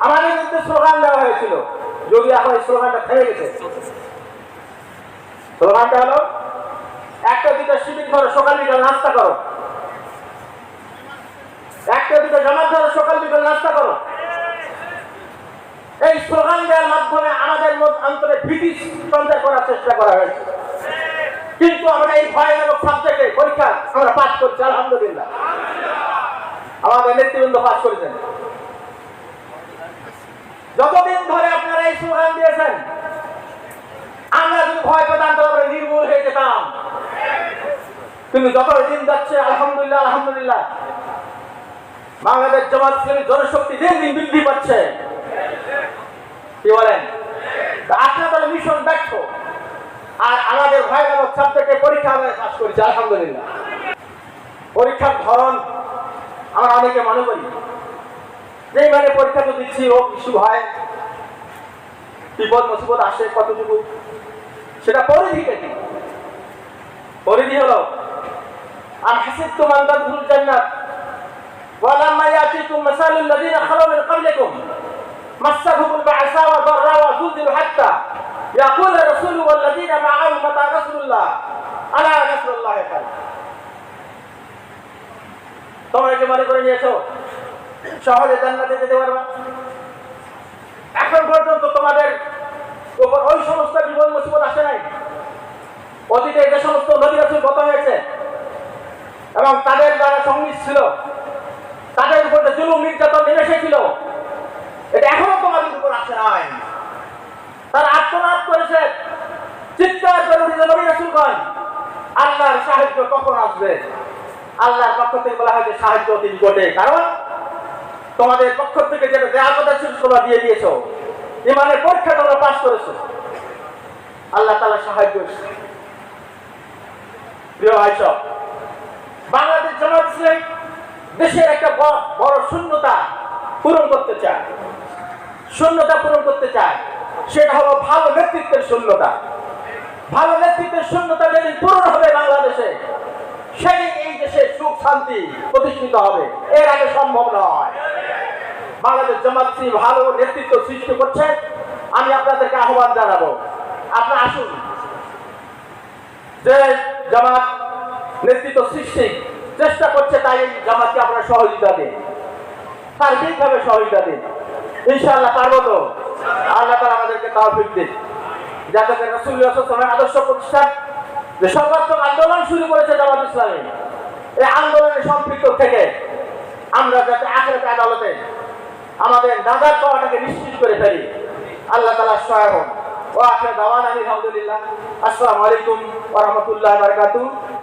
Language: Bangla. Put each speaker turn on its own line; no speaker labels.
আমাদের কিন্তু স্লোগান দেওয়া হয়েছিল। যদি এখন স্লোগানটা থেমে গেছে। স্লোগানটা হলো, একটা দুটো শিবির করো সকাল বিকাল নাস্তা করো। একটা দুটো জামাত ধরো সকাল বিকাল নাস্তা করো। এই স্লোগান দেওয়ার মাধ্যমে আমাদের অন্তরে ভীতি সঞ্চার করার চেষ্টা করা হয়েছে। কিন্তু আমরা এই ভয়ানক সাবজেক্টে পরীক্ষা আমরা পাস করছি, আলহামদুলিল্লাহ। আমাদের নেতৃবৃন্দ পাস করেছেন। আপনারা দিয়েছেন। আমরা যদি ভয় পেতাম আমরা নির্মূল হয়ে যেতাম। কিন্তু যত দিন যাচ্ছে, আলহামদুলিল্লাহ আলহামদুলিল্লাহ। বাংলাদেশ জামাত জনশক্তি দিন দিন বৃদ্ধি পাচ্ছে। কি বলেন? তা তাহলে মিশন ব্যর্থ। আর আমাদের ভয়ানক সাবজেক্টে পরীক্ষা আমরা পাস করেছি, আলহামদুলিল্লাহ। পরীক্ষার ধরন আমরা অনেকে মনে করি। যেই মানে পরীক্ষা তো দিচ্ছি রোগ ইস্যু হয়। বিপদ মুসিবত আসে কতটুকু সেটা পরিধিটা কি পরিধি হলো আর হাসিবতুম আন তাদখুলুল জান্নাত ولما يأتيكم مثال الذين خلوا من قبلكم مسهم البعثاء والضراء وزلزلوا حتى يقول الرسول والذين معه متى نصر الله ألا نصر الله قريب তোমরা কি মনে করে নিয়েছো সহজে জান্নাতে যেতে পারবা এখন পর্যন্ত তোমাদের ওই সমস্ত বিপদ মুসিবত আসে নাই। অতীতে যে সমস্ত নদী রাসুল গত হয়েছে এবং তাদের দ্বারা সংগীত ছিল, তাদের উপর যে জুলুম, নির্যাতন নেমে এসেছিল, এটা এখনও তোমাদের উপর আসে নাই। তারা আত্মনাদ করেছে, চিৎকার করে উঠেছে নবী রাসুলগণ। আল্লাহর সাহায্য কখন আসবে? আল্লাহর পক্ষ থেকে বলা হয় যে সাহায্য অতি নিকটে। কারণ তোমাদের পক্ষ থেকে যেটা দেওয়ার কথা ছিল তোমরা দিয়ে দিয়েছ। ইমানের পরীক্ষা তোমরা পাস করেছ। আল্লাহ তালা সাহায্য প্রিয় ভাই সব, বাংলাদেশ জামাত ইসলামী দেশের একটা বড় বড় শূন্যতা পূরণ করতে চায়। শূন্যতা পূরণ করতে চায়। সেটা হলো ভালো নেতৃত্বের শূন্যতা। ভালো নেতৃত্বের শূন্যতা যেদিন পূরণ হবে বাংলাদেশে সেদিন এই দেশে সুখ শান্তি প্রতিষ্ঠিত হবে। এর আগে সম্ভব নয়। বাংলাদেশ জামাত ভালো নেতৃত্ব সৃষ্টি করছে? আমি আপনাদেরকে আহ্বান জানাব। আপনারা আসুন। যে জামাত নেতৃত্ব সৃষ্টি চেষ্টা করছে, তাই জামাতকে আপনারা সহযোগিতা দিন। সার্বিকভাবে সহযোগিতা দিন। ইনশাআল্লাহ পারব তো? আল্লাহ তালা আমাদেরকে তাওফিক দিন যাতে আদর্শ প্রতিষ্ঠান যে সর্বাত্মক আন্দোলন শুরু করেছে জামাত ইসলামী। এই আন্দোলনের সম্পৃক্ত থেকে আমরা যাতে আখেরাতে আদালতে আমাদের নাজাত পাওয়াটাকে নিশ্চিত করে ফেলি। আল্লাহ তালা সহায় ও আখের দাওয়ান আলী আলহামদুলিল্লাহ। আসসালামু আলাইকুম ওয়া বারাকাতুহু।